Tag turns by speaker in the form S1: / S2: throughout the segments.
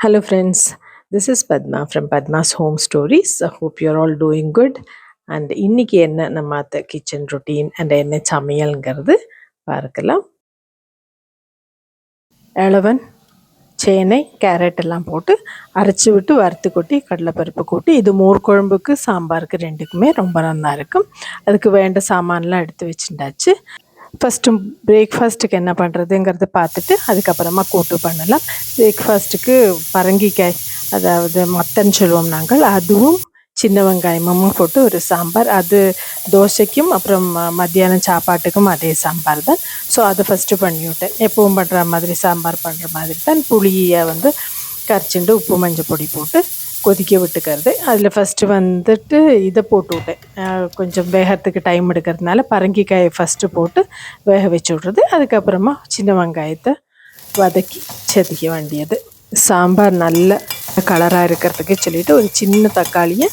S1: Hello, friends. This is Padma from Padma's Home Stories. I hope you're all doing good. And இன்னைக்கு என்ன நம்ம அத்தை kitchen routine and என்ன சமையல்ங்கிறது பார்க்கலாம் இளவன் சேனை கேரட் எல்லாம் போட்டு அரைச்சி விட்டு வறுத்து கொட்டி கடலைப்பருப்பு கூட்டி இது மோர் குழம்புக்கு சாம்பாருக்கு ரெண்டுக்குமே ரொம்ப நல்லா இருக்கும் அதுக்கு வேண்ட சாமான்லாம் எடுத்து வச்சுட்டாச்சு ஃபஸ்ட்டு பிரேக்ஃபாஸ்ட்டுக்கு என்ன பண்ணுறதுங்கிறத பார்த்துட்டு அதுக்கப்புறமா கூட்டு பண்ணலாம். பிரேக்ஃபாஸ்ட்டுக்கு பரங்கிக்காய் அதாவது மத்தன் சொல்லுவோம் நாங்கள். அதுவும் சின்ன வெங்காயமும் போட்டு ஒரு சாம்பார். அது தோசைக்கும் அப்புறம் மத்தியானம் சாப்பாட்டுக்கும் அதே சாம்பார் தான். ஸோ அதை ஃபஸ்ட்டு பண்ணிவிட்டேன். எப்பவும் பண்ணுற மாதிரி சாம்பார் பண்ணுற மாதிரி தான். புளியை வந்து கரைச்சிண்டு உப்பு மஞ்சள் பொடி போட்டு கொதிக்க விட்டுக்கிறது. அதில் ஃபஸ்ட்டு வந்துட்டு இதை போட்டு விட்டேன். கொஞ்சம் வேகத்துக்கு டைம் எடுக்கிறதுனால பரங்கிக்காயை ஃபஸ்ட்டு போட்டு வேக வச்சு விட்றது. அதுக்கப்புறமா சின்ன வெங்காயத்தை வதக்கி செதுக்க வேண்டியது. சாம்பார் நல்ல கலராக இருக்கிறதுக்கு சொல்லிவிட்டு ஒரு சின்ன தக்காளியை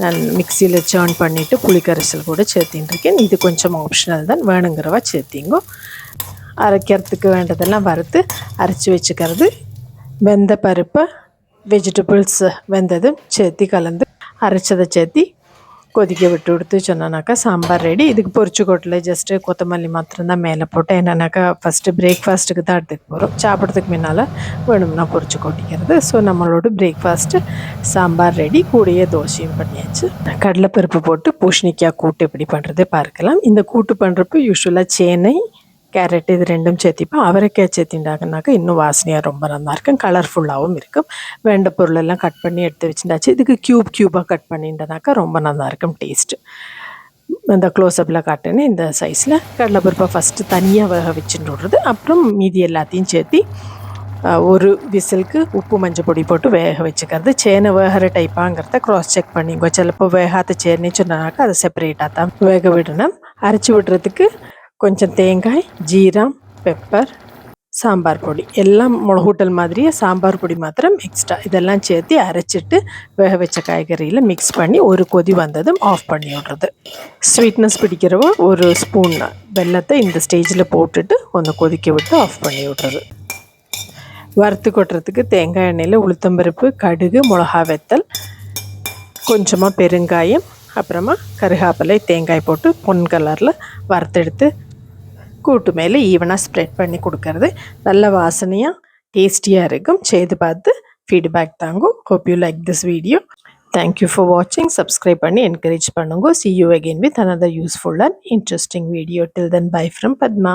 S1: நான் மிக்சியில் சேர்ன் பண்ணிவிட்டு புளிக்கரைசல் கூட சேர்த்தின்னு இருக்கேன். இது கொஞ்சம் ஆப்ஷனல் தான். வேணுங்கிறவா சேர்த்திங்கோ. அரைக்கிறதுக்கு வேண்டதெல்லாம் வறுத்து அரைச்சி வச்சுக்கிறது. வெந்த பருப்பை வெஜிடபிள்ஸ் வெந்ததும் சேர்த்தி கலந்து அரைச்சதை சேர்த்தி கொதிக்க விட்டு கொடுத்து சொன்னானாக்கா சாம்பார் ரெடி இதுக்கு பொரிச்சு கொட்டில் ஜஸ்ட்டு கொத்தமல்லி மாத்திரம்தான் மேலே போட்டு என்னன்னாக்கா ஃபஸ்ட்டு பிரேக்ஃபாஸ்ட்டுக்கு தான் எடுத்துக்க போகிறோம் சாப்பிட்றதுக்கு முன்னால் வேணும்னா பொரிச்சு கொட்டிக்கிறது ஸோ நம்மளோட பிரேக்ஃபாஸ்ட்டு சாம்பார் ரெடி கூடையே தோசையும் பண்ணியாச்சு கடலைப்பருப்பு போட்டு பூஷணிக்காய் கூட்டு எப்படி பண்ணுறது பார்க்கலாம் இந்த கூட்டு பண்ணுறப்போ யூஸ்வலாக சேனை கேரட் இது ரெண்டும் சேர்த்திப்போம். அவரைக்காய் சேர்த்திண்டாங்கனாக்கா இன்னும் வாசனையாக ரொம்ப நல்லா இருக்கும். கலர்ஃபுல்லாகவும் இருக்கும். வேண்ட பொருளெல்லாம் கட் பண்ணி எடுத்து வச்சுட்டாச்சு இதுக்கு க்யூப் க்யூபாக கட் பண்ணிட்டனாக்கா ரொம்ப நல்லா இருக்கும் டேஸ்ட்டு இந்த க்ளோஸ்அப்பில் காட்டுன்னு இந்த சைஸில் கடலைப்பருப்பை ஃபஸ்ட்டு தனியாக வேக வச்சுட்டு விட்றது. அப்புறம் மீதி எல்லாத்தையும் சேர்த்தி ஒரு விசிலுக்கு உப்பு மஞ்சள் பொடி போட்டு வேக வச்சுக்கிறது. சேனை வேகிற டைப்பாங்கிறத க்ராஸ் செக் பண்ணிங்கோ சிலப்போ வேகாத சேனை சொன்னாக்கா அதை செப்பரேட்டாக தான் வேக விடணும். அரைச்சி விடுறதுக்கு கொஞ்சம் தேங்காய் ஜீரம் பெப்பர் சாம்பார் பொடி. எல்லாம் ஹோட்டல் மாதிரியே சாம்பார் பொடி மாத்திரம் எக்ஸ்ட்ரா இதெல்லாம் சேர்த்து அரைச்சிட்டு வேக வச்ச காய்கறியில் மிக்ஸ் பண்ணி ஒரு கொதி வந்ததும் ஆஃப் பண்ணி விடுறது. ஸ்வீட்னஸ் பிடிக்கிறவோ ஒரு ஸ்பூன் வெள்ளத்தை இந்த ஸ்டேஜில் போட்டுட்டு கொஞ்சம் கொதிக்க விட்டு ஆஃப் பண்ணி விடுறது. வறுத்து கொட்டுறதுக்கு தேங்காய் எண்ணெயில் உளுத்தம்பருப்பு கடுகு மிளகா வெத்தல் கொஞ்சமாக பெருங்காயம் அப்புறமா கருகாப்பிலை தேங்காய் போட்டு பொன் கலரில் வறுத்தெடுத்து கூட்டு மேலே ஈவனாக ஸ்ப்ரெட் பண்ணி கொடுக்கறது. நல்ல வாசனையாக டேஸ்டியாக இருக்கும். செய்து பார்த்து ஃபீட்பேக் தாங்கும். Hope you like this video thank you for வாட்சிங் சப்ஸ்கிரைப் பண்ணி என்கரேஜ் பண்ணுங்க. See you again with another useful and interesting video till then bye from Padma